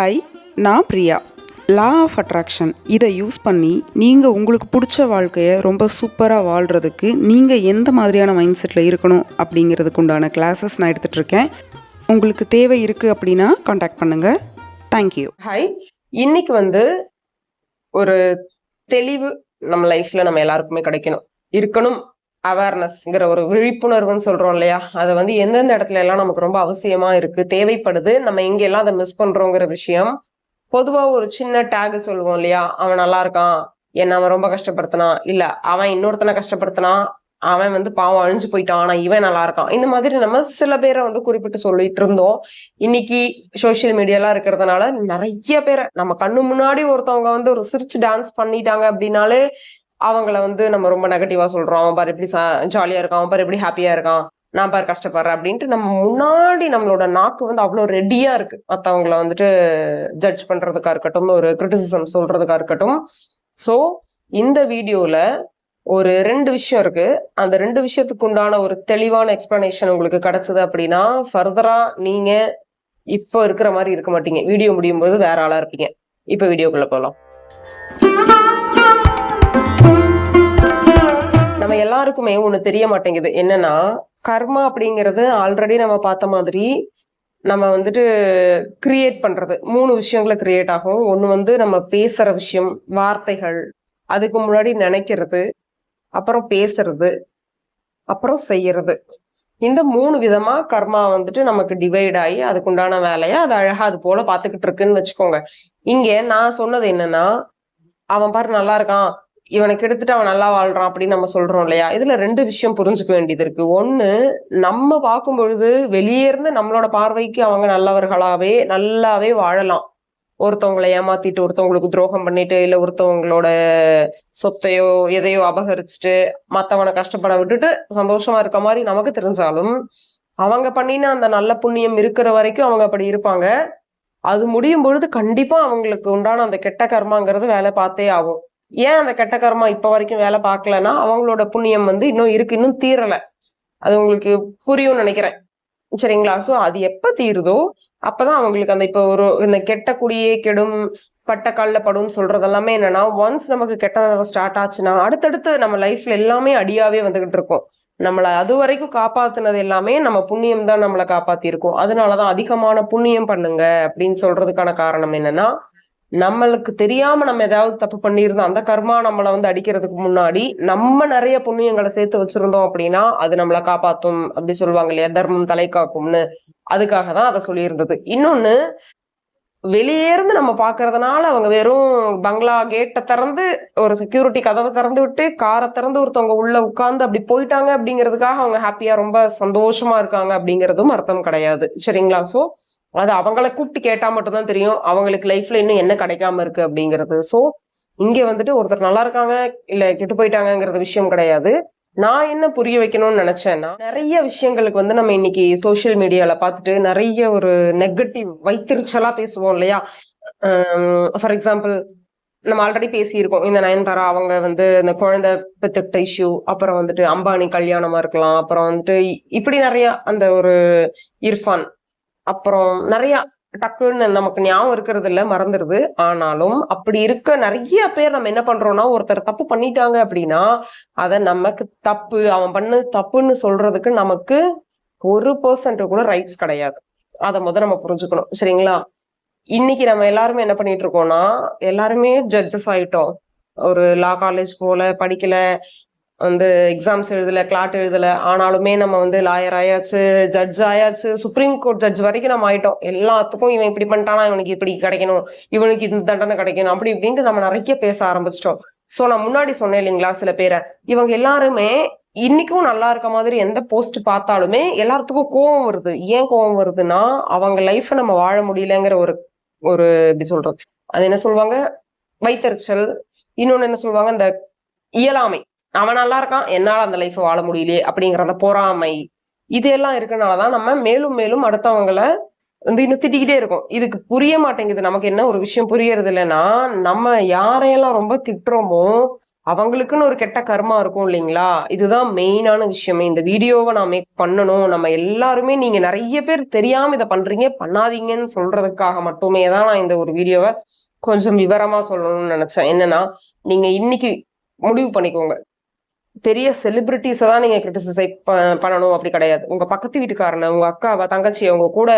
Hi நான் Priya. Law of attraction இதை use பண்ணி நீங்கள் உங்களுக்கு பிடிச்ச வாழ்க்கையை ரொம்ப சூப்பராக வாழ்கிறதுக்கு நீங்கள் எந்த மாதிரியான மைண்ட் செட்டில் இருக்கணும் அப்படிங்கிறதுக்கு உண்டான கிளாஸஸ் நான் எடுத்துகிட்டு இருக்கேன். உங்களுக்கு தேவை இருக்குது அப்படின்னா காண்டாக்ட் பண்ணுங்கள் தேங்க்யூ ஹாய் இன்னைக்கு வந்து ஒரு தெளிவு நம்ம லைஃப்பில் நம்ம எல்லாருக்குமே கிடைக்கணும். இருக்கணும் அவேர்னஸ்ங்கிற ஒரு விழிப்புணர்வுன்னு சொல்றோம் இல்லையா? அதை வந்து எந்தெந்த இடத்துல எல்லாம் நமக்கு ரொம்ப அவசியமா இருக்கு தேவைப்படுது நம்ம எங்கெல்லாம் அதை மிஸ் பண்றோங்கிற விஷயம். பொதுவாக ஒரு சின்ன டேகு சொல்லுவோம் இல்லையா? அவன் நல்லா இருக்கான் என்ன அவன் ரொம்ப கஷ்டப்படுத்தினான் இல்ல அவன் இன்னொருத்தனை கஷ்டப்படுத்தினான் அவன் வந்து பாவம் அழிஞ்சு போயிட்டான் ஆனால் இவன் நல்லா இருக்கான். இந்த மாதிரி நம்ம சில பேரை வந்து குறிப்பிட்டு சொல்லிட்டு இருந்தோம். இன்னைக்கு சோஷியல் மீடியாலாம் இருக்கிறதுனால நிறைய பேரை நம்ம கண்ணு முன்னாடி ஒருத்தவங்க வந்து ஒரு சிரிச்சு டான்ஸ் பண்ணிட்டாங்க அப்படின்னாலே அவங்கள வந்து நம்ம ரொம்ப நெகட்டிவாக சொல்கிறோம் அவன் பாரு எப்படி சா ஜாலியாக இருக்கான். அவன் பாரு எப்படி ஹாப்பியாக இருக்கான். நான் பாரு கஷ்டப்படுறேன் அப்படின்ட்டு நம்ம முன்னாடி நம்மளோட நாக்கு வந்து அவ்வளோ ரெடியாக இருக்குது மற்றவங்கள வந்துட்டு ஜட்ஜ் பண்ணுறதுக்காக இருக்கட்டும் ஒரு கிரிட்டிசிசம் சொல்கிறதுக்காக இருக்கட்டும். ஸோ இந்த வீடியோவில் ஒரு ரெண்டு விஷயம் இருக்கு. அந்த ரெண்டு விஷயத்துக்கு உண்டான ஒரு தெளிவான எக்ஸ்பிளனேஷன் உங்களுக்கு கிடைச்சது அப்படின்னா ஃபர்தரா நீங்க இப்போ இருக்கிற மாதிரி இருக்க மாட்டீங்க. வீடியோ முடியும் போது வேற ஆளா இருப்பீங்க. இப்போ வீடியோக்குள்ள போகலாம் நம்ம எல்லாருக்குமே ஒண்ணு தெரிய மாட்டேங்குது. என்னன்னா கர்மா அப்படிங்கிறது ஆல்ரெடி நம்ம பார்த்த மாதிரி நம்ம வந்துட்டு கிரியேட் பண்றது. மூணு விஷயங்களை கிரியேட் ஆகும். ஒன்று வந்து நம்ம பேசுற விஷயம் வார்த்தைகள் அதுக்கு முன்னாடி நினைக்கிறது அப்புறம் பேசுறது அப்புறம் செய்யறது. இந்த மூணு விதமா கர்மா வந்துட்டு நமக்கு டிவைட் ஆகி அதுக்குண்டான வேலையை அது அழகா அது போல பாத்துக்கிட்டு இருக்குன்னு வச்சுக்கோங்க. இங்க நான் சொன்னது என்னன்னா அவன் பாரு நல்லா இருக்கான். இவனை கெடுத்துட்டு அவன் நல்லா வாழ்றான் அப்படின்னு நம்ம சொல்றோம் இல்லையா? இதுல ரெண்டு விஷயம் புரிஞ்சுக்க வேண்டியது இருக்கு. ஒண்ணு நம்ம பார்க்கும் பொழுது வெளியே இருந்து நம்மளோட பார்வைக்கு அவங்க நல்லவர்களாவே நல்லாவே வாழலாம். ஒருத்தவங்களை ஏமாத்திட்டு ஒருத்தவங்களுக்கு துரோகம் பண்ணிட்டு இல்ல ஒருத்தவங்களோட சொத்தையோ எதையோ அபகரிச்சுட்டு மத்தவனை கஷ்டப்பட விட்டுட்டு சந்தோஷமா இருக்க மாதிரி நமக்கு தெரிஞ்சாலும் அவங்க பண்ணின அந்த நல்ல புண்ணியம் இருக்கிற வரைக்கும் அவங்க அப்படி இருப்பாங்க. அது முடியும் பொழுது கண்டிப்பா அவங்களுக்கு உண்டான அந்த கெட்ட கர்மாங்கிறது வேலை பார்த்தே ஆகும். ஏன் அந்த கெட்ட கர்மா இப்ப வரைக்கும் வேலை பார்க்கலன்னா அவங்களோட புண்ணியம் வந்து இன்னும் இருக்கு இன்னும் தீரலை. அது உங்களுக்கு புரியும்னு நினைக்கிறேன். சரிங்களா? சோ அது எப்ப தீருதோ அப்பதான் அவங்களுக்கு அந்த இப்போ ஒரு இந்த கெட்ட குடியே கெடும் பட்ட கல்ல படும் சொல்றது எல்லாமே என்னன்னா ஒன்ஸ் நமக்கு கெட்ட நேரம் ஸ்டார்ட் ஆச்சுன்னா அடுத்தடுத்து நம்ம லைஃப்ல எல்லாமே அடியாவே வந்துகிட்டு இருக்கும். நம்மளை அது வரைக்கும் காப்பாத்துனது எல்லாமே நம்ம புண்ணியம் தான் நம்மளை காப்பாத்தி இருக்கோம் அதனாலதான் அதிகமான புண்ணியம் பண்ணுங்க அப்படின்னு சொல்றதுக்கான காரணம் என்னன்னா நம்மளுக்கு தெரியாம நம்ம ஏதாவது தப்பு பண்ணியிருந்தோம் அந்த கர்மா நம்மளை வந்து அடிக்கிறதுக்கு முன்னாடி நம்ம நிறைய புண்ணியங்களை சேர்த்து வச்சிருந்தோம் அப்படின்னா அது நம்மளை காப்பாத்தும் அப்படி சொல்லுவாங்க இல்லையா? தர்மம் தலை காக்கும்னு. அதுக்காக தான் அதை சொல்லியிருந்தது. இன்னொன்னு வெளியே இருந்து நம்ம பாக்குறதுனால அவங்க வெறும் பங்களா கேட்டை திறந்து ஒரு செக்யூரிட்டி கதவை திறந்து விட்டு காரை திறந்து ஒருத்தவங்க உள்ள உட்கார்ந்து அப்படி போயிட்டாங்க அப்படிங்கிறதுக்காக அவங்க ஹாப்பியா ரொம்ப சந்தோஷமா இருக்காங்க அப்படிங்கிறதும் அர்த்தம் கிடையாது. சரிங்களா? சோ அது அவங்கள கூப்பிட்டு கேட்டா மட்டும்தான் தெரியும் அவங்களுக்கு லைஃப்ல இன்னும் என்ன கிடைக்காம இருக்கு அப்படிங்கிறது. சோ இங்க வந்துட்டு ஒருத்தர் நல்லா இருக்காங்க இல்ல கெட்டு போயிட்டாங்கங்கிறது விஷயம் கிடையாது. நான் என்ன புரிய வைக்கணும்னு நினைச்சேன்னா நிறைய விஷயங்களுக்கு வந்து நம்ம இன்னைக்கு சோசியல் மீடியால பார்த்துட்டு நிறைய ஒரு நெகட்டிவ் வைத்திருச்சலா பேசுவோம் இல்லையா? ஃபார் எக்ஸாம்பிள் நம்ம ஆல்ரெடி பேசியிருக்கோம். இந்த நயன்தாரா அவங்க வந்து இந்த குழந்தை பெத்துக்கிட்ட இஷ்யூ அப்புறம் வந்துட்டு அம்பானி கல்யாணமா இருக்கலாம் அப்புறம் வந்துட்டு இப்படி நிறைய அந்த ஒரு இர்ஃபான் அப்புறம் நிறைய டக்குன்னு நமக்கு ஞாபகம் இருக்கிறது இல்ல மறந்துடுது ஆனாலும் அப்படி இருக்க நிறைய பேர் நம்ம என்ன பண்றோம்னா ஒருத்தர் தப்பு பண்ணிட்டாங்க அப்படின்னா அத நமக்கு தப்பு அவன் பண்ணு தப்புன்னு சொல்றதுக்கு நமக்கு ஒரு பர்சன்ட் கூட ரைட்ஸ் கிடையாது. அதை முத நம்ம புரிஞ்சுக்கணும். சரிங்களா? இன்னைக்கு நம்ம எல்லாருமே என்ன பண்ணிட்டு இருக்கோம்னா எல்லாருமே ஜட்ஜஸ் ஆயிட்டோம். ஒரு லா காலேஜ் போல படிக்கல. வந்து எக்ஸாம்ஸ் எழுதலை கிளாட் எழுதலை. ஆனாலுமே நம்ம வந்து லாயர் ஆயாச்சு ஜட்ஜ் ஆயாச்சு சுப்ரீம் கோர்ட் ஜட்ஜ் வரைக்கும் நம்ம ஆயிட்டோம். எல்லாத்துக்கும் இவன் இப்படி பண்ணிட்டானா இவனுக்கு இப்படி கிடைக்கணும் இவனுக்கு இந்த தண்டனை கிடைக்கணும் அப்படி இப்படின்ட்டு நம்ம நிறைய பேச ஆரம்பிச்சிட்டோம். ஸோ நான் முன்னாடி சொன்னேன் இல்லைங்களா சில பேரை. இவங்க எல்லாருமே இன்னைக்கும் நல்லா இருக்க மாதிரி எந்த போஸ்ட் பார்த்தாலுமே எல்லாத்துக்கும் கோவம் வருது. ஏன் கோவம் வருதுன்னா அவங்க லைஃப்பை நம்ம வாழ முடியலங்கிற ஒரு ஒரு எப்படி சொல்றது? அது என்ன சொல்லுவாங்க? வைத்தறிச்சல். இன்னொன்னு என்ன சொல்லுவாங்க? இந்த இயலாமை. அவன் நல்லா இருக்கான் என்னால் அந்த லைஃப்பை வாழ முடியலையே அப்படிங்கிற அந்த பொறாமை. இது எல்லாம் இருக்கனாலதான் நம்ம மேலும் மேலும் அடுத்தவங்களை வந்து இன்னும் திட்டிக்கிட்டே இருக்கும். இதுக்கு புரிய மாட்டேங்குது. நமக்கு என்ன ஒரு விஷயம் புரியறது இல்லைன்னா நம்ம யாரையெல்லாம் ரொம்ப திட்டுறோமோ அவங்களுக்குன்னு ஒரு கெட்ட கர்மா இருக்கும் இல்லைங்களா? இதுதான் மெயினான விஷயமே. இந்த வீடியோவை நான் மேக் பண்ணணும். நம்ம எல்லாருமே நீங்க நிறைய பேர் தெரியாம இதை பண்றீங்க. பண்ணாதீங்கன்னு சொல்றதுக்காக மட்டுமே தான் நான் இந்த ஒரு வீடியோவை கொஞ்சம் விவரமா சொல்லணும்னு நினைச்சேன். என்னன்னா நீங்க இன்னைக்கு முடிவு பண்ணிக்கோங்க. பெரிய செலிபிரிட்டிஸை தான் நீங்கள் கிரிட்டிசைஸ் பண்ணணும். அப்படி கிடையாது. உங்கள் பக்கத்து வீட்டுக்காரனை உங்கள் அக்காவை தங்கச்சி உங்கள் கூட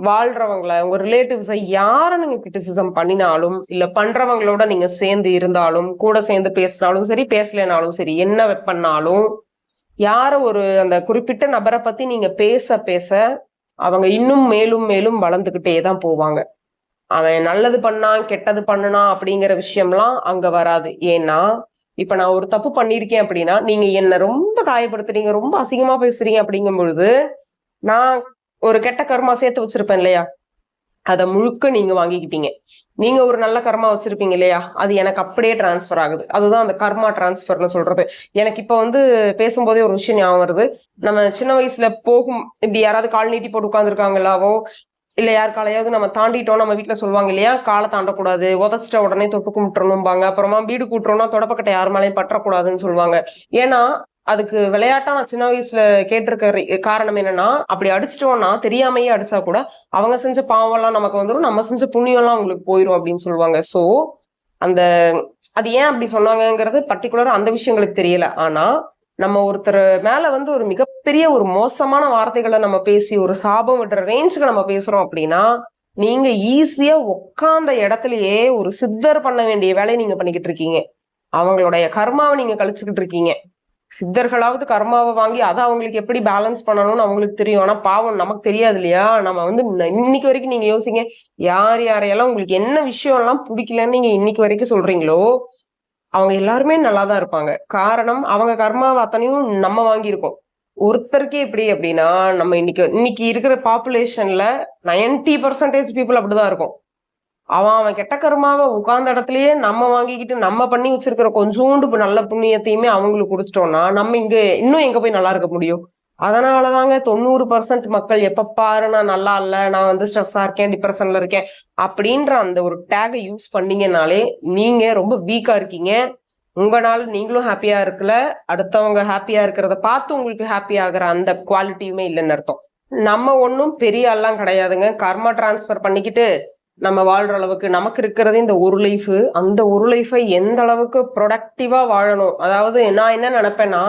வாழ்றவங்கள உங்க ரிலேட்டிவ்ஸை யாரை நீங்க கிரிட்டிசிசம் பண்ணினாலும் இல்ல பண்றவங்களோட நீங்க சேர்ந்து இருந்தாலும் கூட சேர்ந்து பேசினாலும் சரி பேசலைனாலும் சரி என்ன பண்ணாலும் யார ஒரு அந்த குறிப்பிட்ட நபரை பத்தி நீங்க பேச பேச அவங்க இன்னும் மேலும் மேலும் வளர்ந்துகிட்டே தான் போவாங்க. அவன் நல்லது பண்ணான் கெட்டது பண்ணுனான் அப்படிங்கிற விஷயம்லாம் அங்க வராது. ஏன்னா இப்ப நான் ஒரு தப்பு பண்ணியிருக்கேன் அப்படின்னா நீங்க என்ன ரொம்ப காயப்படுத்துறீங்க ரொம்ப அசிங்கமா பேசுறீங்க அப்படிங்கும் பொழுது நான் ஒரு கெட்ட கர்மா சேர்த்து வச்சிருப்பேன் இல்லையா? அதை முழுக்க நீங்க வாங்கிக்கிட்டீங்க. நீங்க ஒரு நல்ல கர்மா வச்சிருப்பீங்க இல்லையா? அது எனக்கு அப்படியே டிரான்ஸ்ஃபர் ஆகுது. அதுதான் அந்த கர்மா டிரான்ஸ்ஃபர்னு சொல்றது. எனக்கு இப்போ வந்து பேசும்போதே ஒரு விஷயம் ஞாபகம் வருது. நம்ம சின்ன வயசுல போகும் இப்படி யாராவது கால் நீட்டி போட்டு உட்காந்துருக்காங்களாவோ இல்லை யார் காலையாவது நம்ம தாண்டிட்டோம் நம்ம வீட்டில் சொல்லுவாங்க இல்லையா? காலை தாண்டக்கூடாது. உதச்சிட்ட உடனே தொட்டு கும்பிட்டுறணும்பாங்க. அப்புறமா வீடு கூட்டுறோம்னா தொடப்பக்கட்டை யார் மேலேயும் பற்றக்கூடாதுன்னு சொல்லுவாங்க. ஏன்னா அதுக்கு விளையாட்டா நான் சின்ன வயசுல கேட்டிருக்க காரணம் என்னன்னா அப்படி அடிச்சிட்டோம்னா தெரியாமையே அடிச்சா கூட அவங்க செஞ்ச பாவம் எல்லாம் நமக்கு வந்துடும் நம்ம செஞ்ச புண்ணியம் எல்லாம் அவங்களுக்கு போயிடும் அப்படின்னு சொல்லுவாங்க. ஸோ அந்த அது ஏன் அப்படி சொன்னாங்கங்கிறது பர்டிகுலரா அந்த விஷயங்களுக்கு தெரியல. ஆனா நம்ம ஒருத்தர் மேல வந்து ஒரு மிகப்பெரிய ஒரு மோசமான வார்த்தைகளை நம்ம பேசி ஒரு சாபம் விடுற ரேஞ்சுக்கு நம்ம பேசுறோம் அப்படின்னா நீங்க ஈஸியா உட்காந்த இடத்துலயே ஒரு சித்தர் பண்ண வேண்டிய வேலையை நீங்க பண்ணிக்கிட்டு இருக்கீங்க. அவங்களுடைய கர்மாவை நீங்க கழிச்சுக்கிட்டு இருக்கீங்க. சித்தர்களாவது கர்மாவை வாங்கி அதை அவங்களுக்கு எப்படி பேலன்ஸ் பண்ணணும்னு அவங்களுக்கு தெரியும். ஆனா பாவம் நமக்கு தெரியாது இல்லையா? நம்ம வந்து இன்னைக்கு வரைக்கும் நீங்க யோசிங்க யார் யாரையெல்லாம் உங்களுக்கு என்ன விஷயம் எல்லாம் பிடிக்கலன்னு நீங்க இன்னைக்கு வரைக்கும் சொல்றீங்களோ அவங்க எல்லாருமே நல்லா தான் இருப்பாங்க. காரணம் அவங்க கர்மாவை அத்தனையும் நம்ம வாங்கியிருக்கோம். ஒருத்தருக்கே எப்படி அப்படின்னா நம்ம இன்னைக்கு இன்னைக்கு இருக்கிற பாப்புலேஷன்ல 90% பர்சன்டேஜ் பீப்புள் அப்படிதான் இருக்கும். அவன் அவன் கெட்ட கருமாவை உட்கார்ந்த இடத்துலயே நம்ம வாங்கிக்கிட்டு நம்ம பண்ணி வச்சிருக்கிற கொஞ்சோண்டு நல்ல புண்ணியத்தையுமே அவங்களுக்கு கொடுத்துட்டோம்னா நம்ம இங்க இன்னும் எங்க போய் நல்லா இருக்க முடியும்? அதனாலதாங்க தொண்ணூறு பர்சன்ட் மக்கள் எப்போ பாரு நான் நல்லா இல்லை நான் வந்து ஸ்ட்ரெஸ்ஸாக இருக்கேன் டிப்ரெஷன்ல இருக்கேன் அப்படின்ற அந்த ஒரு டேகை யூஸ் பண்ணீங்கனாலே நீங்கள் ரொம்ப வீக்காக இருக்கீங்க. உங்களால் நீங்களும் ஹாப்பியா இருக்கல அடுத்தவங்க ஹாப்பியா இருக்கிறத பார்த்து உங்களுக்கு ஹாப்பி ஆகிற அந்த குவாலிட்டியுமே இல்லைன்னு அர்த்தம். நம்ம ஒன்றும் பெரிய ஆள்லாம் கிடையாதுங்க. கர்மா டிரான்ஸ்ஃபர் பண்ணிக்கிட்டு நம்ம வாழ்ற அளவுக்கு நமக்கு இருக்கிறது இந்த ஒரு லைஃப் அந்த ஒரு லைஃபை எந்த அளவுக்கு ப்ரொடக்டிவாக வாழணும்? அதாவது நான் என்ன நினப்பேன்னா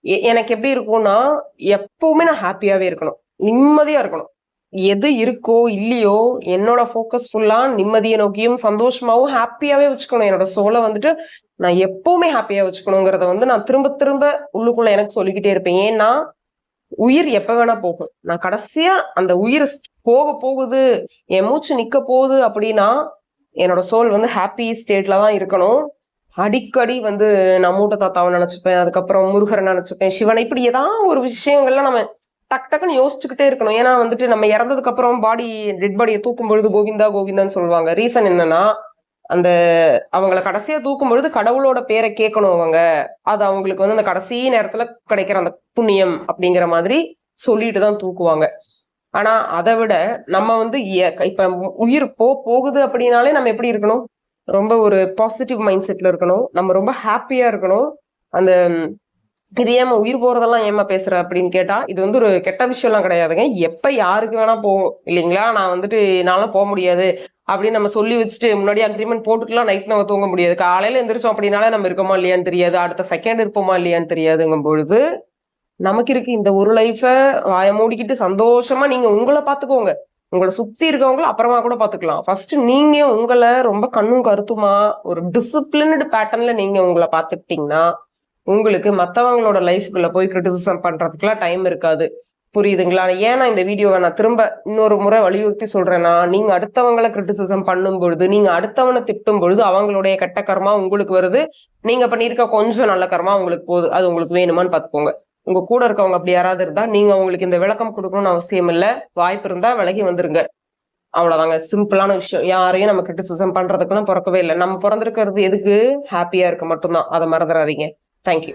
எனக்கு எப்படி இருக்கும்னா எப்பவுமே நான் ஹாப்பியாவே இருக்கணும். நிம்மதியா இருக்கணும். எது இருக்கோ இல்லையோ என்னோட ஃபோக்கஸ் ஃபுல்லா நிம்மதியை நோக்கியும் சந்தோஷமாவும் ஹாப்பியாவே வச்சுக்கணும். என்னோட சோலை வந்துட்டு நான் எப்பவுமே ஹாப்பியா வச்சுக்கணுங்கிறத வந்து நான் திரும்ப திரும்ப உள்ளுக்குள்ள எனக்கு சொல்லிக்கிட்டே இருப்பேன். ஏன்னா உயிர் எப்ப வேணா போகும். நான் கடைசியா அந்த உயிர் ஸ்- போக போகுது என் மூச்சு நிக்க போகுது அப்படின்னா என்னோட சோல் வந்து ஹாப்பி ஸ்டேட்ல தான் இருக்கணும். அடிக்கடி வந்து நான் மூட்டை தாத்தாவை நினச்சிப்பேன் அதுக்கப்புறம் முருகரை நினச்சிப்பேன். சிவனை இப்படி ஏதாவது ஒரு விஷயங்கள்லாம் நம்ம டக் டக்குன்னு யோசிச்சுக்கிட்டே இருக்கணும். ஏன்னா வந்துட்டு நம்ம இறந்ததுக்கு அப்புறம் பாடி டெட் பாடியை தூக்கும் பொழுது கோவிந்தா கோவிந்தான்னு சொல்லுவாங்க. ரீசன் என்னன்னா அந்த அவங்கள கடைசியா தூக்கும் பொழுது கடவுளோட பேரை கேட்கணும் அவங்க. அது அவங்களுக்கு வந்து அந்த கடைசி நேரத்துல கிடைக்கிற அந்த புண்ணியம் அப்படிங்கிற மாதிரி சொல்லிட்டு தான் தூக்குவாங்க. ஆனா அதை விட நம்ம வந்து இப்ப உயிர் போ போகுது அப்படின்னாலே நம்ம எப்படி இருக்கணும்? ரொம்ப ஒரு பாசிட்டிவ் மைண்ட் செட்ல இருக்கணும். நம்ம ரொம்ப ஹாப்பியா இருக்கணும். அந்த இது ஏமா உயிர் போறதெல்லாம் ஏமா பேசுற அப்படின்னு கேட்டா இது வந்து ஒரு கெட்ட விஷயம்லாம் கிடையாதுங்க. எப்ப யாருக்கு வேணா போகும் இல்லைங்களா? நான் வந்துட்டு என்னால் போக முடியாது அப்படின்னு நம்ம சொல்லி வச்சுட்டு முன்னாடி அக்ரிமெண்ட் போட்டுக்கலாம் நைட் நம்ம தூங்க முடியாது. காலையில எந்திரிச்சோம் அப்படின்னாலே நம்ம இருக்கோமா இல்லையான்னு தெரியாது. அடுத்த செகண்ட் இருப்போமா இல்லையான்னு தெரியாதுங்கும் பொழுது நமக்கு இருக்கு இந்த ஒரு லைஃபை வாய மூடிக்கிட்டு சந்தோஷமா நீங்க உங்களை பாத்துக்கோங்க உங்களை சுத்தி இருக்கவங்கள அப்புறமா கூட பாத்துக்கலாம். ஃபர்ஸ்ட் நீங்க உங்களை ரொம்ப கண்ணும் கருத்துமா ஒரு டிசிப்ளின்டு பேட்டர்ன்ல நீங்க உங்களை பாத்துக்கிட்டீங்கன்னா உங்களுக்கு மற்றவங்களோட லைஃப்குள்ள போய் கிரிட்டிசிசம் பண்றதுக்குலாம் டைம் இருக்காது. புரியுதுங்களா? ஏன்னா இந்த வீடியோவை நான் திரும்ப இன்னொரு முறை வலியுறுத்தி சொல்றேன்னா நீங்க அடுத்தவங்களை கிரிட்டிசிசம் பண்ணும் பொழுது நீங்க அடுத்தவனை திட்டும் பொழுது அவங்களுடைய கெட்ட கர்மா உங்களுக்கு வருது. நீங்க பண்ணியிருக்க கொஞ்சம் நல்ல கர்மா உங்களுக்கு போகுது அது உங்களுக்கு வேணுமான்னு பாத்துக்கோங்க. உங்க கூட இருக்கவங்க அப்படி யாராவது இருந்தா நீங்க அவங்களுக்கு இந்த விளக்கம் கொடுக்கணும்னு அவசியம் இல்லை. வாய்ப்பு இருந்தா விலகி வந்துருங்க. அவ்வளவுதாங்க. சிம்பிளான விஷயம். யாரையும் நம்ம கிரிட்டிசிசம் பண்றதுக்கெல்லாம் பிறக்கவே இல்லை. நம்ம பிறந்திருக்கிறது எதுக்கு? ஹாப்பியா இருக்க மட்டும்தான். அதை மறந்துடாதீங்க தேங்க்யூ